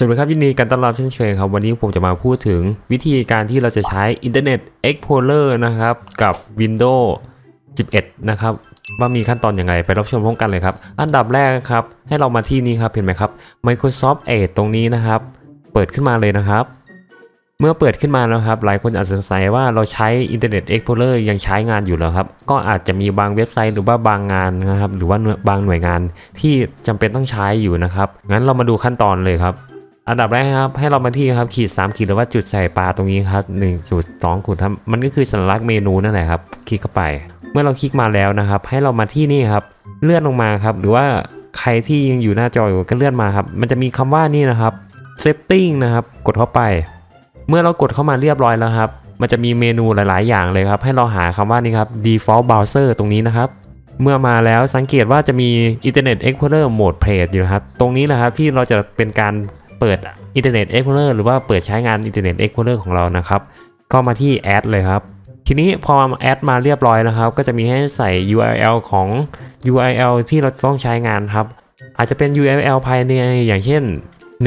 สวัสดีครับยินดีกันต้อนรับเช่นเคยครับ วันนี้ผมจะมาพูดถึงวิธีการที่เราจะใช้ Internet Explorer นะครับ กับ Windows 11 นะครับ ว่ามีขั้นตอนอย่างไรไปรับชมพร้อมกันเลยครับ อันดับแรกครับ ให้เรามาที่นี่ครับ เห็นไหมครับ Microsoft Edge ตรงนี้นะครับ เปิดขึ้นมาเลยนะครับ เมื่อเปิดขึ้นมาแล้วครับ หลายคนอาจจะสงสัยว่าเราใช้ Internet Explorer ยังใช้งานอยู่แล้วครับ ก็อาจจะมีบางเว็บไซต์หรือว่าบางงานนะครับ หรือว่าบางหน่วยงานที่จำเป็นต้องใช้อยู่นะครับ งั้นเรามาดูขั้นตอนเลยครับ อันดับแรกครับ ให้เรามาที่ครับขีด 3 ขีดหรือว่าจุดใส่ปลาตรงนี้ครับ1จุด2ขุดครับมันก็คือสัญลักษณ์เมนูนั่นแหละครับ คลิกเข้าไป เมื่อเราคลิกมาแล้วนะครับ ให้เรามาที่นี่ครับ เลื่อนลงมาครับ หรือว่าใครที่ยังอยู่หน้าจออยู่ก็เลื่อนมาครับ มันจะมีคำว่านี่นะครับ setting นะครับ กดเข้าไป เมื่อเรากดเข้ามาเรียบร้อยแล้วครับ มันจะมีเมนูหลาย ๆ อย่างเลยครับ ให้เราหาคำว่านี่ครับ default browser ตรงนี้นะครับเมื่อมาแล้วสังเกตว่าจะมี Internet Explorer Mode Play อยู่ครับ ตรงนี้นะครับที่เราจะเป็นการ เปิด Internet Explorer หรือว่าเปิดใช้งาน Internet Explorer ของเรานะครับ ก็มาที่ Add เลยครับ ทีนี้พอแอดมาเรียบร้อยแล้วครับ ก็จะมีให้ใส่ URL ของ URL ที่เราต้องใช้งานครับ อาจจะเป็น URL ภายในอย่างเช่น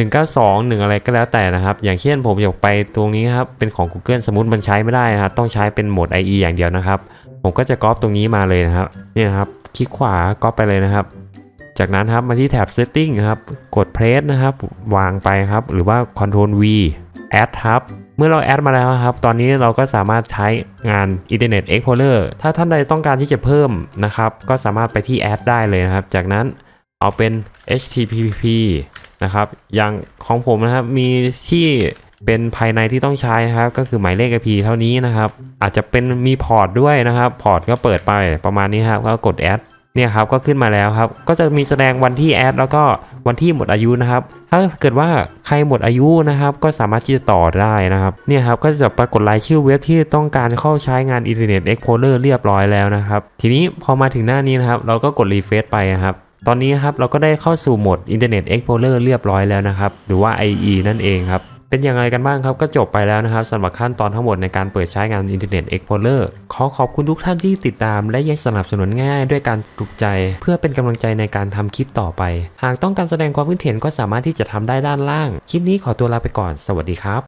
192 1 อะไรก็แล้วแต่นะครับ อย่างเช่นผมอยากไปตรงนี้ครับ เป็นของ Google สมมติมันใช้ไม่ได้นะครับต้องใช้เป็นโหมด IE อย่างเดียวนะครับ ผมก็จะก๊อปตรงนี้มาเลยนะครับ นี่นะครับ คลิกขวาก๊อปไปเลยนะครับ จากนั้นครับมาที่แท็บ setting ครับ กด press นะครับ วางไปครับ หรือว่า control V add ครับเมื่อเราแอดมาแล้วครับ ตอนนี้เราก็สามารถใช้งาน Internet Explorer ถ้าท่านใดต้องการที่จะเพิ่มนะครับ ก็สามารถไปที่แอดได้เลยนะครับ จากนั้นเอาเป็น HTTP นะครับ อย่างของผมนะครับ มีที่เป็นภายในที่ต้องใช้นะครับ ก็คือหมายเลข IP เท่านี้นะครับ อาจจะเป็นมีพอร์ตด้วยนะครับ พอร์ตก็เปิดไปประมาณนี้ครับ ก็กดแอด เนี่ยครับก็ขึ้นมาแล้วครับ ก็จะมีแสดงวันที่แอดแล้วก็วันที่หมดอายุนะครับ ถ้าเกิดว่าใครหมดอายุนะครับ ก็สามารถที่จะต่อได้นะครับ เนี่ยครับก็จะปรากฏรายชื่อเว็บที่ต้องการเข้าใช้งาน Internet Explorer เรียบร้อยแล้วนะครับ ทีนี้พอมาถึงหน้านี้นะครับ เราก็กดรีเฟซไปนะครับตอนนี้ครับเราก็ได้เข้าสู่โหมด Internet Explorer เรียบร้อยแล้วนะครับ หรือว่า IE นั่นเองครับ เป็นอย่างไรกันบ้างครับ ก็จบไปแล้วนะครับสำหรับขั้นตอนทั้งหมดในการเปิดใช้งาน Internet Explorer ขอขอบคุณทุกท่านที่ติดตาม และยังสนับสนุนง่ายด้วยการถูกใจ เพื่อเป็นกำลังใจในการทำคลิปต่อไป หากต้องการแสดงความคิดเห็นก็สามารถที่จะทำได้ด้านล่าง คลิปนี้ขอตัวลาไปก่อน สวัสดีครับ